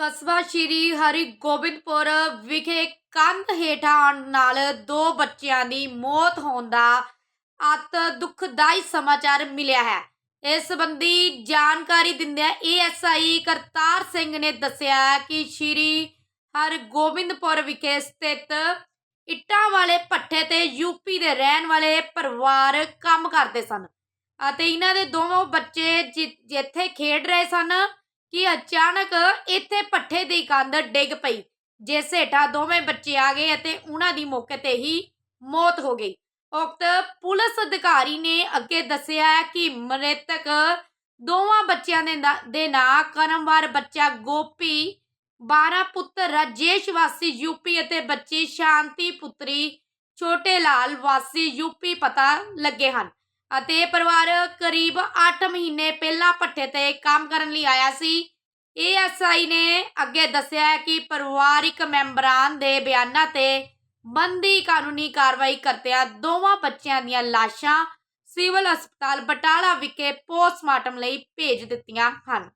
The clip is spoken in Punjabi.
ਕਸਬਾ ਸ਼੍ਰੀ ਹਰਿਗੋਬਿੰਦਪੁਰ ਵਿਖੇ ਕੰਧ ਹੇਠਾਂ ਆਉਣ ਨਾਲ ਦੋ ਬੱਚਿਆਂ ਦੀ ਮੌਤ ਹੋਣ ਦਾ ਅਤ ਦੁਖਦਾਈ ਸਮਾਚਾਰ ਮਿਲਿਆ ਹੈ। ਇਸ ਸੰਬੰਧੀ ਜਾਣਕਾਰੀ ਦਿੰਦਿਆਂ ਏਐਸਆਈ ਕਰਤਾਰ ਸਿੰਘ ਨੇ ਦੱਸਿਆ ਕਿ ਸ਼੍ਰੀ ਹਰਗੋਬਿੰਦਪੁਰ ਵਿਖੇ ਸਥਿਤ ਇੱਟਾਂ ਵਾਲੇ ਭੱਠੇ ਤੇ ਯੂਪੀ ਦੇ ਰਹਿਣ ਵਾਲੇ ਪਰਿਵਾਰ ਕੰਮ ਕਰਦੇ ਸਨ ਅਤੇ ਇਹਨਾਂ ਦੇ ਦੋਵੇਂ ਬੱਚੇ ਜਿ- ਜਿੱਥੇ ਖੇਡ ਰਹੇ ਸਨ ਕਿ ਅਚਾਨਕ ਇੱਥੇ ਪੱਠੇ ਦੀ ਕੰਧ ਡਿੱਗ ਪਈ, ਜਿਸ ਹੇਠਾਂ ਦੋਵੇਂ ਬੱਚੇ ਆ ਗਏ ਅਤੇ ਉਹਨਾਂ ਦੀ ਮੌਕੇ ਤੇ ਹੀ ਮੌਤ ਹੋ ਗਈ। ਉਕਤ ਪੁਲਿਸ ਅਧਿਕਾਰੀ ਨੇ ਅੱਗੇ ਦੱਸਿਆ ਕਿ ਮ੍ਰਿਤਕ ਦੋਵਾਂ ਬੱਚਿਆਂ ਦੇ ਨਾਂ- ਦੇ ਨਾਂ ਕਰਮਵਾਰ ਬੱਚਾ ਗੋਪੀ 12 ਪੁੱਤਰ ਰਾਜੇਸ਼ ਵਾਸੀ ਯੂਪੀ ਅਤੇ ਬੱਚੀ ਸ਼ਾਂਤੀ ਪੁੱਤਰੀ ਛੋਟੇ ਲਾਲ ਵਾਸੀ ਯੂਪੀ ਪਤਾ ਲੱਗੇ ਹਨ। ਅਤੇ ਪਰਿਵਾਰ ਕਰੀਬ 8 ਮਹੀਨੇ ਪਹਿਲਾਂ ਭੱਠੇ ਤੇ ਕੰਮ ਕਰਨ ਲਈ ਆਇਆ ਸੀ। ਏਐਸਆਈ ਨੇ ਅੱਗੇ ਦੱਸਿਆ ਕਿ ਪਰਿਵਾਰਿਕ ਮੈਂਬਰਾਂ ਦੇ ਬਿਆਨਾਂ ਤੇ ਬੰਦੀ ਕਾਨੂੰਨੀ ਕਾਰਵਾਈ ਕਰਦਿਆਂ ਦੋਵਾਂ ਬੱਚਿਆਂ ਦੀਆਂ ਲਾਸ਼ਾਂ ਸਿਵਲ ਹਸਪਤਾਲ ਬਟਾਲਾ ਵਿਖੇ ਪੋਸਟਮਾਰਟਮ ਲਈ ਭੇਜ ਦਿੱਤੀਆਂ ਹਨ।